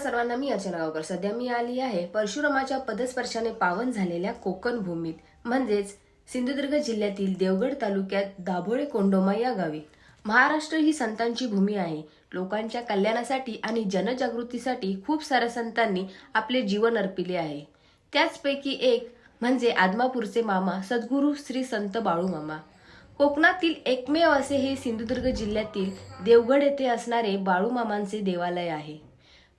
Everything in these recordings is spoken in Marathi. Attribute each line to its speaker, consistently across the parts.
Speaker 1: सर्वांना मी अर्चना गावकर. सध्या मी आली आहे परशुरामाच्या पदस्पर्शाने पावन झालेल्या कोकण भूमीत. म्हणजेच सिंधुदुर्ग जिल्ह्यातील देवगड तालुक्यात दाभोळे कोंडोमा या गावी. महाराष्ट्र ही संतांची भूमी आहे. लोकांच्या कल्याणासाठी आणि जनजागृतीसाठी खूप साऱ्या संतांनी आपले जीवन अर्पिले आहे. त्याचपैकी एक म्हणजे आदमापूरचे मामा सद्गुरू श्री संत बाळूमामा कोकणातील एकमेव असे हे सिंधुदुर्ग जिल्ह्यातील देवगड येथे असणारे बाळूमामांचे देवालय आहे.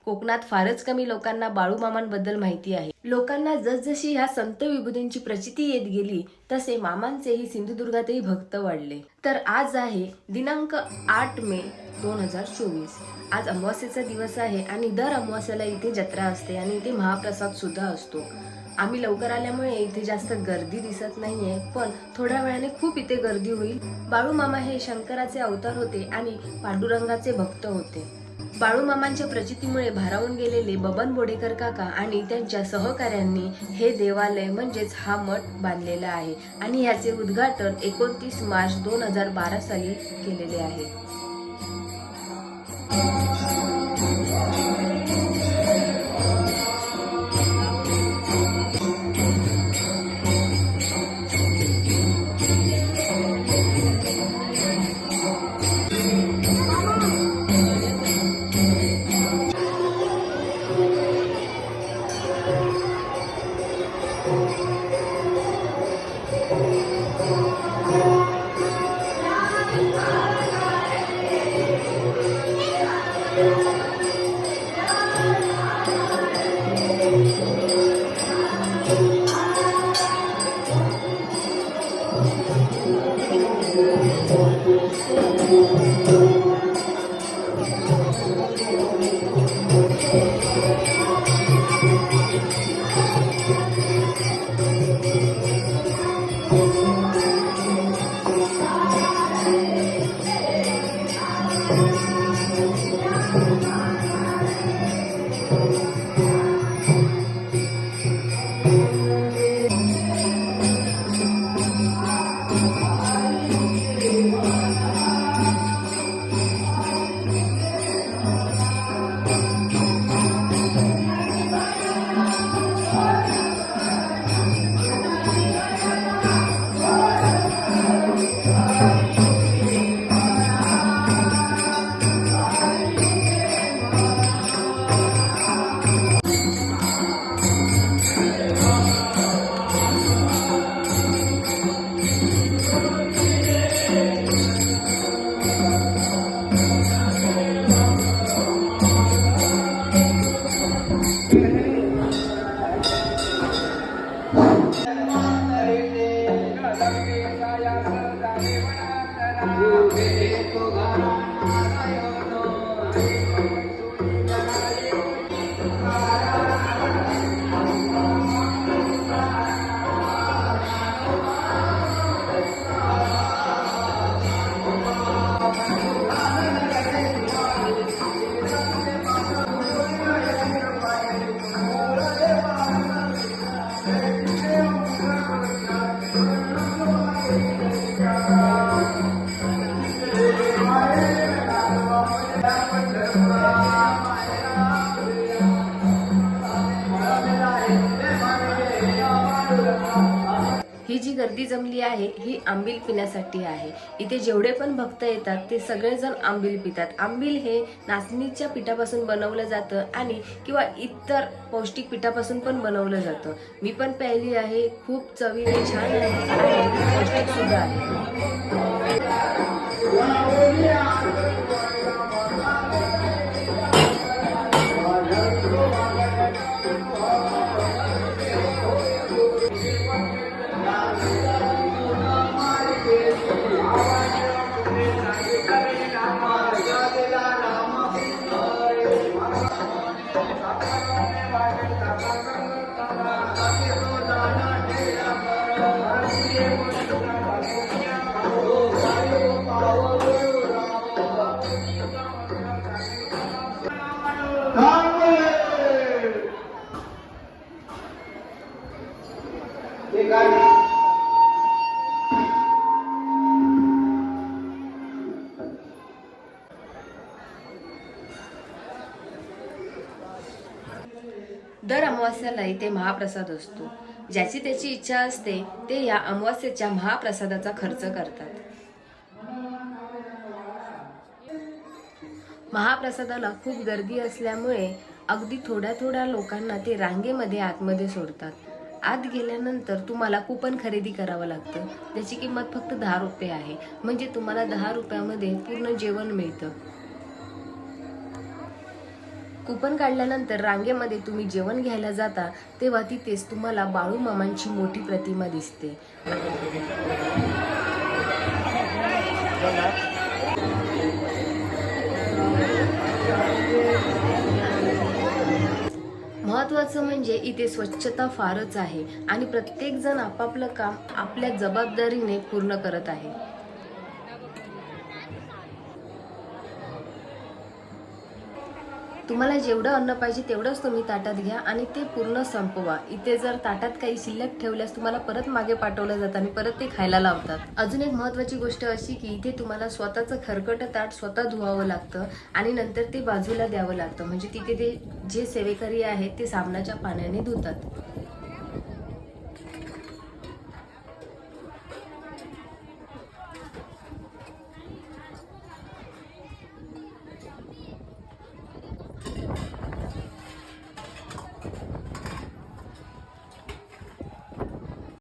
Speaker 1: कोकणात फारच कमी लोकांना बाळूमामांबद्दल माहिती आहे. लोकांना जसजशी ह्या संत विभूतींची प्रचिती येत गेली तसे मामांचेही सिंधुदुर्गातही भक्त वाढले. तर आज आहे दिनांक आठ मे दोन हजार चोवीस. आज अमावास्येचा दिवस आहे आणि दर अमावास्याला इथे जत्रा असते आणि इथे महाप्रसाद सुद्धा असतो. आम्ही लवकर आल्यामुळे इथे जास्त गर्दी दिसत नाहीये पण थोड्या वेळाने खूप इथे गर्दी होईल. बाळूमामा हे शंकराचे अवतार होते आणि पांडुरंगाचे भक्त होते. बाळूमामांच्या प्रचितीमुळे भारावून गेलेले बबन बोडेकर काका आणि त्यांच्या सहकाऱ्यांनी हे देवालय म्हणजेच हा मठ बांधलेला आहे आणि ह्याचे उद्घाटन एकोणतीस मार्च दोन हजार बारा साली केलेले आहे. गर्दी जमली आहे ही आंबील पिण्यासाठी आहे. इथे जेवढे पण भक्त येतात ते सगळेजण आंबील पितात. आंबील हे नाचणीच्या पिठापासून बनवलं जातं आणि किंवा इतर पौष्टिक पिठापासून पण बनवलं जातं. मी पण प्यायली आहे खूप चवीने छान आहे पौष्टिक सुद्धा आहे.
Speaker 2: Thank दर
Speaker 1: अमावास्याला इथे महाप्रसाद असतो. ज्याची त्याची इच्छा असते ते या अमावास्येच्या महाप्रसादाचा खर्च करतात. महाप्रसादाला खूप गर्दी असल्यामुळे अगदी थोड्या थोड्या लोकांना ते रांगेमध्ये आतमध्ये सोडतात. आत गेल्यानंतर तुम्हाला कुपन खरेदी करावं लागतं. ज्याची किंमत फक्त दहा रुपये आहे. म्हणजे तुम्हाला दहा रुपयामध्ये पूर्ण जेवण मिळतं. कुपन काढल्यानंतर रांगेमध्ये तुम्ही जेवण घ्यायला जाता तेव्हा तिथेच तुम्हाला बाळू मामांची मोठी प्रतिमा दिसते. महत्वाचं म्हणजे इथे स्वच्छता फारच आहे आणि प्रत्येक जण आपापलं काम आपल्या जबाबदारीने पूर्ण करत आहे. तुम्हाला जेवढं अन्न पाहिजे तेवढंच तुम्ही ताटात घ्या आणि ते पूर्ण संपवा. इथे जर ताटात काही शिल्लक ठेवल्यास तुम्हाला परत मागे पाठवलं जातं आणि परत ते खायला लावतात. अजून एक महत्वाची गोष्ट अशी की इथे तुम्हाला स्वतःचं खरकट ताट स्वतः धुवावं लागतं आणि नंतर ते बाजूला द्यावं लागतं. म्हणजे तिथे ते जे सेवेकरी आहेत ते साबणाच्या पाण्याने धुतात.